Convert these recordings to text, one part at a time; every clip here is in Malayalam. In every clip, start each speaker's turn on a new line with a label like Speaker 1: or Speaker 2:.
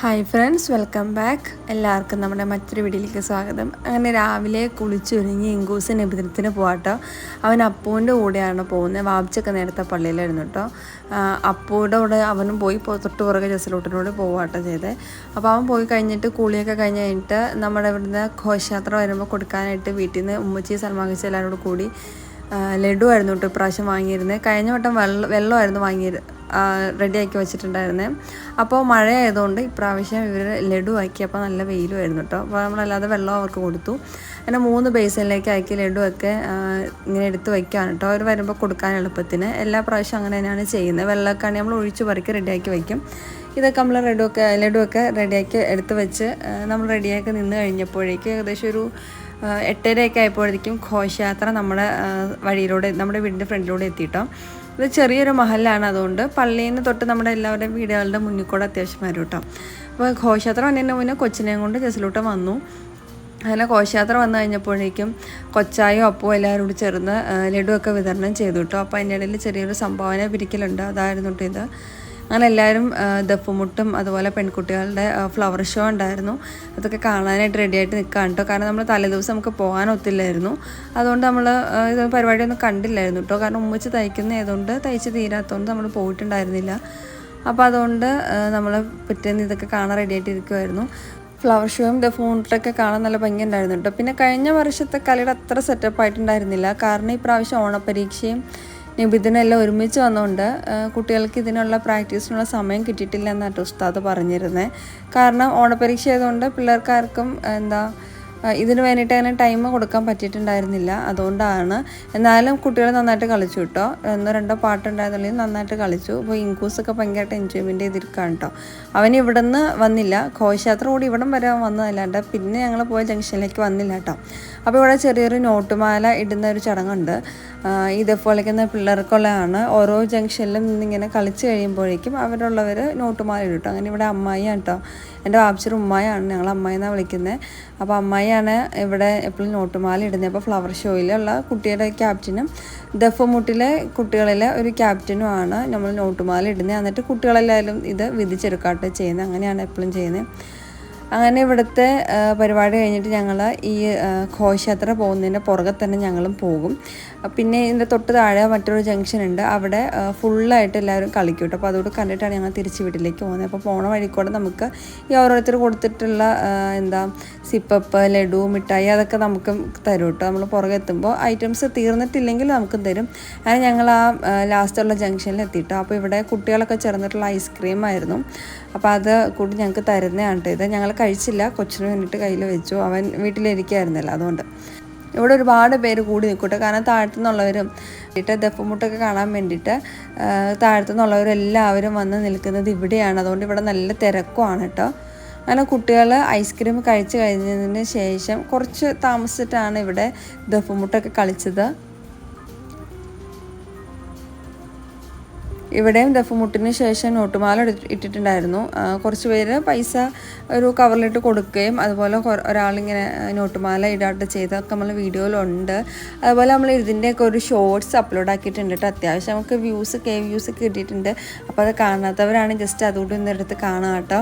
Speaker 1: ഹായ് ഫ്രണ്ട്സ് വെൽക്കം ബാക്ക് എല്ലാവർക്കും നമ്മുടെ മറ്റൊരു വീഡിയോയിലേക്ക് സ്വാഗതം. അങ്ങനെ രാവിലെ കുളിച്ചൊരുങ്ങി ഇങ്കൂസ് നിബിധനത്തിന് പോകാട്ടോ അവൻ അപ്പൂന്റെ കൂടെയാണ് പോകുന്നത്. വാപ്ചൊക്കെ നേരത്തെ പള്ളിയിലായിരുന്നു കേട്ടോ അപ്പൂടെ കൂടെ അവനും പോയി തൊട്ട് പുറകെ ജസലൂട്ടിനോട് പോവാട്ടോ ചെയ്തത് അപ്പോൾ അവൻ പോയി കഴിഞ്ഞിട്ട് കുളിയൊക്കെ കഴിഞ്ഞ് കഴിഞ്ഞിട്ട് നമ്മുടെ ഇവിടുന്ന് ഘോഷയാത്ര വരുമ്പോൾ കൊടുക്കാനായിട്ട് വീട്ടിൽ നിന്ന് ഉമ്മച്ചി സൽമാങ്ങിച്ച് എല്ലാവരോട് കൂടി ലഡു ആയിരുന്നു കേട്ടോ ഇപ്രാവശ്യം വാങ്ങിയിരുന്നത്. കഴിഞ്ഞ വട്ടം വെള്ളം വെള്ളമായിരുന്നു വാങ്ങിയത് റെഡിയാക്കി വെച്ചിട്ടുണ്ടായിരുന്നത് അപ്പോൾ മഴ ആയതുകൊണ്ട് ഇപ്രാവശ്യം ഇവർ ലഡു ആക്കി അപ്പോൾ നല്ല വെയിലുമായിരുന്നു കേട്ടോ അപ്പോൾ നമ്മളല്ലാതെ വെള്ളം അവർക്ക് കൊടുത്തു. അങ്ങനെ മൂന്ന് ബേസിലേക്ക് ആക്കി ലഡു ഒക്കെ ഇങ്ങനെ എടുത്ത് വയ്ക്കുകയാണ് കേട്ടോ അവർ വരുമ്പോൾ കൊടുക്കാൻ എളുപ്പത്തിന്. എല്ലാ പ്രാവശ്യം അങ്ങനെ തന്നെയാണ് ചെയ്യുന്നത്. വെള്ളമൊക്കെ നമ്മൾ ഒഴിച്ച് പറിക്ക് റെഡിയാക്കി വയ്ക്കും ഇതൊക്കെ നമ്മൾ ലഡുവൊക്കെ ലഡുവൊക്കെ റെഡിയാക്കി എടുത്ത് വെച്ച് നമ്മൾ റെഡിയാക്കി നിന്ന് കഴിഞ്ഞപ്പോഴേക്ക് ഏകദേശം ഒരു എട്ടരയൊക്കെ ആയപ്പോഴേക്കും ഘോഷയാത്ര നമ്മുടെ വഴിയിലൂടെ നമ്മുടെ വീടിന്റെ ഫ്രണ്ടിലൂടെ എത്തിയിട്ടോ ഇത് ചെറിയൊരു മഹലാണ് അതുകൊണ്ട് പള്ളിയിൽ നിന്ന് തൊട്ട് നമ്മുടെ എല്ലാവരുടെയും വീടുകളുടെ മുന്നിൽ കൂടെ അത്യാവശ്യം വരും കേട്ടോ. അപ്പോൾ ഘോഷയാത്ര വന്നതിന് മുന്നേ കൊച്ചിനെയും കൊണ്ട് ജസലൂട്ടം വന്നു. അങ്ങനെ ഘോഷയാത്ര വന്നു കഴിഞ്ഞപ്പോഴേക്കും കൊച്ചായും അപ്പവും എല്ലാവരും കൂടി ചേർന്ന് ലഡുവൊക്കെ വിതരണം ചെയ്തു കേട്ടോ. അപ്പോൾ അതിന്റെ ഇടയിൽ ചെറിയൊരു സംഭാവന പിരിക്കലുണ്ട്. അതായിരുന്നു കേട്ടോ ഇത്. അങ്ങനെ എല്ലാവരും ദപ്പുമുട്ടും അതുപോലെ പെൺകുട്ടികളുടെ ഫ്ലവർ ഷോ ഉണ്ടായിരുന്നു. അതൊക്കെ കാണാനായിട്ട് റെഡിയായിട്ട് നിൽക്കുകയാണ് കേട്ടോ കാരണം നമ്മൾ തലേദിവസം നമുക്ക് പോകാൻ ഒത്തില്ലായിരുന്നു. അതുകൊണ്ട് നമ്മൾ ഇത് പരിപാടിയൊന്നും കണ്ടില്ലായിരുന്നു കേട്ടോ കാരണം ഉമ്മച്ച് തയ്ക്കുന്ന ആയതുകൊണ്ട് തയ്ച്ച് തീരാത്തതുകൊണ്ട് നമ്മൾ പോയിട്ടുണ്ടായിരുന്നില്ല. അപ്പോൾ അതുകൊണ്ട് നമ്മൾ പിറ്റേന്ന് ഇതൊക്കെ കാണാൻ റെഡിയായിട്ട് ഇരിക്കുമായിരുന്നു ഫ്ലവർ ഷോയും ദ ഫോണിലൊക്കെ കാണാൻ നല്ല ഭംഗി ഉണ്ടായിരുന്നു കേട്ടോ പിന്നെ കഴിഞ്ഞ വർഷത്തെ കളിയുടെ അത്ര സെറ്റപ്പ് ആയിട്ടുണ്ടായിരുന്നില്ല. കാരണം ഈ പ്രാവശ്യം ഓണപരീക്ഷയും നിബിധനെല്ലാം ഒരുമിച്ച് വന്നുകൊണ്ട് കുട്ടികൾക്ക് ഇതിനുള്ള പ്രാക്ടീസിനുള്ള സമയം കിട്ടിയിട്ടില്ല എന്നാണ് ഉസ്താദ് പറഞ്ഞിരുന്നത് കാരണം ഓണപരീക്ഷ ആയതുകൊണ്ട് പിള്ളേർക്കാർക്കും എന്താ ഇതിന് വേണ്ടിയിട്ട് അങ്ങനെ ടൈം കൊടുക്കാൻ പറ്റിയിട്ടുണ്ടായിരുന്നില്ല. അതുകൊണ്ടാണ്. എന്നാലും കുട്ടികൾ നന്നായിട്ട് കളിച്ചു കേട്ടോ. ഒന്നോ രണ്ടോ പാട്ടുണ്ടായിരുന്നില്ലെങ്കിൽ നന്നായിട്ട് കളിച്ചു. അപ്പോൾ ഇൻകൂസൊക്കെ ഭയങ്കരമായിട്ട് എൻജോയ്മെന്റ് ചെയ്തിരിക്കുകയാണ് കേട്ടോ. അവൻ ഇവിടെ നിന്ന് വന്നില്ല. ഘോഷയാത്ര കൂടി ഇവിടം വരെ വന്നതല്ലാണ്ട് പിന്നെ ഞങ്ങൾ പോയ ജംഗ്ഷനിലേക്ക് വന്നില്ല കേട്ടോ. അപ്പോൾ ഇവിടെ ചെറിയൊരു നോട്ടുമാല ഇടുന്ന ഒരു ചടങ്ങുണ്ട്. ആ, ഇതേപോലെ കളിക്കുന്ന പിള്ളേർക്കുള്ളതാണ്. ഓരോ ജംഗ്ഷനിലും നിന്നിങ്ങനെ കളിച്ച് കഴിയുമ്പോഴേക്കും അവരുള്ളവർ നോട്ടുമാല ഇടും കേട്ടോ. അങ്ങനെ ഇവിടെ അമ്മായിയാണ് കേട്ടോ. എന്റെ വാപ്ചർ ഉമ്മായാണ് ഞങ്ങൾ അമ്മായി എന്നാണ് വിളിക്കുന്നത് അപ്പോൾ അമ്മായിയാണ് ഇവിടെ എപ്പോഴും നോട്ടുമാല ഇടുന്നത്. അപ്പോൾ ഫ്ലവർ ഷോയിലുള്ള കുട്ടിയുടെ ക്യാപ്റ്റനും ദഫമുട്ടിലെ കുട്ടികളിലെ ഒരു ക്യാപ്റ്റനുമാണ് നമ്മൾ നോട്ടുമാല ഇടുന്നത്. എന്നിട്ട് കുട്ടികളെല്ലാവരും ഇത് വിധിച്ചെടുക്കാട്ടെ ചെയ്യുന്നത്. അങ്ങനെയാണ് എപ്പോഴും ചെയ്യുന്നത്. അങ്ങനെ ഇവിടുത്തെ പരിപാടി കഴിഞ്ഞിട്ട് ഞങ്ങൾ ഈ ഘോഷയാത്ര പോകുന്നതിന്റെ പുറകെ തന്നെ ഞങ്ങളും പോകും. പിന്നെ ഇതിന്റെ തൊട്ട് താഴെ മറ്റൊരു ജംഗ്ഷൻ ഉണ്ട്. അവിടെ ഫുള്ളായിട്ട് എല്ലാവരും കളിക്കും അപ്പോൾ അതുകൊണ്ട് കണ്ടിട്ടാണ് ഞങ്ങൾ തിരിച്ച് വീട്ടിലേക്ക് പോകുന്നത്. അപ്പോൾ പോണ വഴിക്കൂടെ നമുക്ക് ഈ ഓരോരുത്തർ കൊടുത്തിട്ടുള്ള എന്താ സിപ്പപ്പ് ലഡു മിഠായി അതൊക്കെ നമുക്ക് തരും കേട്ടോ നമ്മൾ പുറകെ എത്തുമ്പോൾ ഐറ്റംസ് തീർന്നിട്ടില്ലെങ്കിൽ നമുക്കും തരും. അങ്ങനെ ഞങ്ങൾ ആ ലാസ്റ്റുള്ള ജംഗ്ഷനിൽ എത്തിയിട്ടോ അപ്പോൾ ഇവിടെ കുട്ടികളൊക്കെ ചേർന്നിട്ടുള്ള ഐസ്ക്രീം ആയിരുന്നു. അപ്പോൾ അത് കൂടി ഞങ്ങൾക്ക് തരുന്നതാണ് ഇത്. ഞങ്ങൾ കഴിച്ചില്ല. കൊച്ചിന് വേണ്ടിയിട്ട് കയ്യിൽ വെച്ചു. അവൻ വീട്ടിലിരിക്കുകയായിരുന്നല്ലോ അതുകൊണ്ട്. ഇവിടെ ഒരുപാട് പേര് കൂടി നിൽക്കട്ടെ. കാരണം താഴത്തുനിന്നുള്ളവരും വീട്ടിൽ ദപ്പുമുട്ടൊക്കെ കാണാൻ വേണ്ടിയിട്ട് താഴത്തുനിന്നുള്ളവരെല്ലാവരും വന്ന് നിൽക്കുന്നത് ഇവിടെയാണ്. അതുകൊണ്ട് ഇവിടെ നല്ല തിരക്കുമാണ് കേട്ടോ. അങ്ങനെ കുട്ടികൾ ഐസ്ക്രീം കഴിച്ച് കഴിഞ്ഞതിന് ശേഷം കുറച്ച് താമസിച്ചിട്ടാണ് ഇവിടെ ദഫുമുട്ടൊക്കെ കളിച്ചത്. ഇവിടെയും ദഫുമുട്ടിന് ശേഷം നോട്ടുമാല ഇട്ടിട്ടുണ്ടായിരുന്നു. കുറച്ച് പേര് പൈസ ഒരു കവറിലിട്ട് കൊടുക്കുകയും അതുപോലെ ഒരാളിങ്ങനെ നോട്ടുമാല ഇടാട്ട് ചെയ്തൊക്കെ നമ്മൾ വീഡിയോയിലുണ്ട്. അതുപോലെ നമ്മൾ ഇതിന്റെയൊക്കെ ഒരു ഷോർട്സ് അപ്ലോഡ് ആക്കിയിട്ടുണ്ട് കേട്ടോ. അത്യാവശ്യം നമുക്ക് വ്യൂസ് കെ വ്യൂസ് കിട്ടിയിട്ടുണ്ട്. അപ്പോൾ അത് കാണാത്തവരാണ് ജസ്റ്റ് അതുകൂടി ഒന്ന് എടുത്ത് കാണാം കേട്ടോ.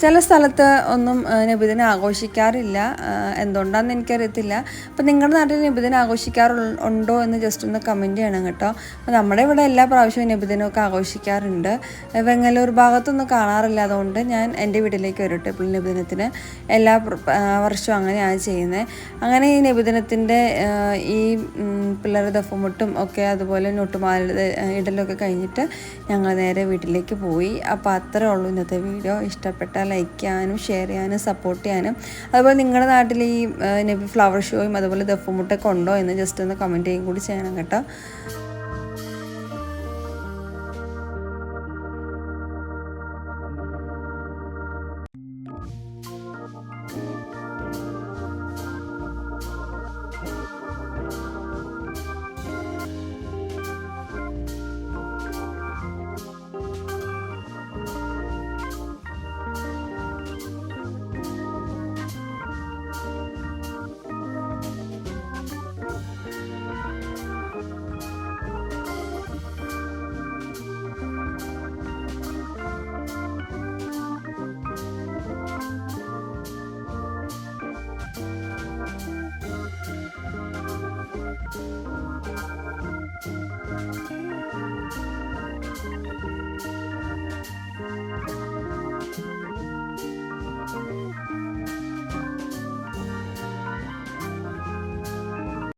Speaker 1: ചില സ്ഥലത്ത് ഒന്നും ആ, ആഘോഷിക്കാറില്ല. എന്തുകൊണ്ടാണെന്ന് എനിക്കറിയത്തില്ല. അപ്പം നിങ്ങളുടെ നാട്ടിൽ നബിദിനം ആഘോഷിക്കാറുണ്ടോ എന്ന് ജസ്റ്റ് ഒന്ന് കമന്റ് ചെയ്യണം കേട്ടോ. അപ്പോൾ നമ്മുടെ ഇവിടെ എല്ലാ പ്രാവശ്യവും നബിദിനമൊക്കെ ആഘോഷിക്കാറുണ്ട്. വെങ്ങലൂർ ഭാഗത്തൊന്നും കാണാറില്ല. അതുകൊണ്ട് ഞാൻ എന്റെ വീട്ടിലേക്ക് വരട്ടെ ഇപ്പോൾ നബിദിനത്തിന്. എല്ലാ വർഷവും അങ്ങനെയാണ് ചെയ്യുന്നത് അങ്ങനെ ഈ നബിദിനത്തിന്റെ ഈ പിള്ളേർ ദഫമുട്ടും ഒക്കെ അതുപോലെ നൊട്ടുമാല ഇടലൊക്കെ കഴിഞ്ഞിട്ട് ഞങ്ങൾ നേരെ വീട്ടിലേക്ക് പോയി. അപ്പോൾ അത്രേ ഉള്ളൂ ഇന്നത്തെ വീഡിയോ. ഇഷ്ടപ്പെട്ടാൽ ലൈക്ക് ചെയ്യാനും ഷെയർ ചെയ്യാനും സപ്പോർട്ട് ചെയ്യാനും. അതുപോലെ നിങ്ങളുടെ നാട്ടിൽ ഈ ഫ്ലവർ ഷോയും അതുപോലെ ദഫുമുട്ടൊക്കെ ഉണ്ടോ എന്ന് ജസ്റ്റ് ഒന്ന് കമന്റ് ചെയ്യും കൂടി ചെയ്യണം കേട്ടോ.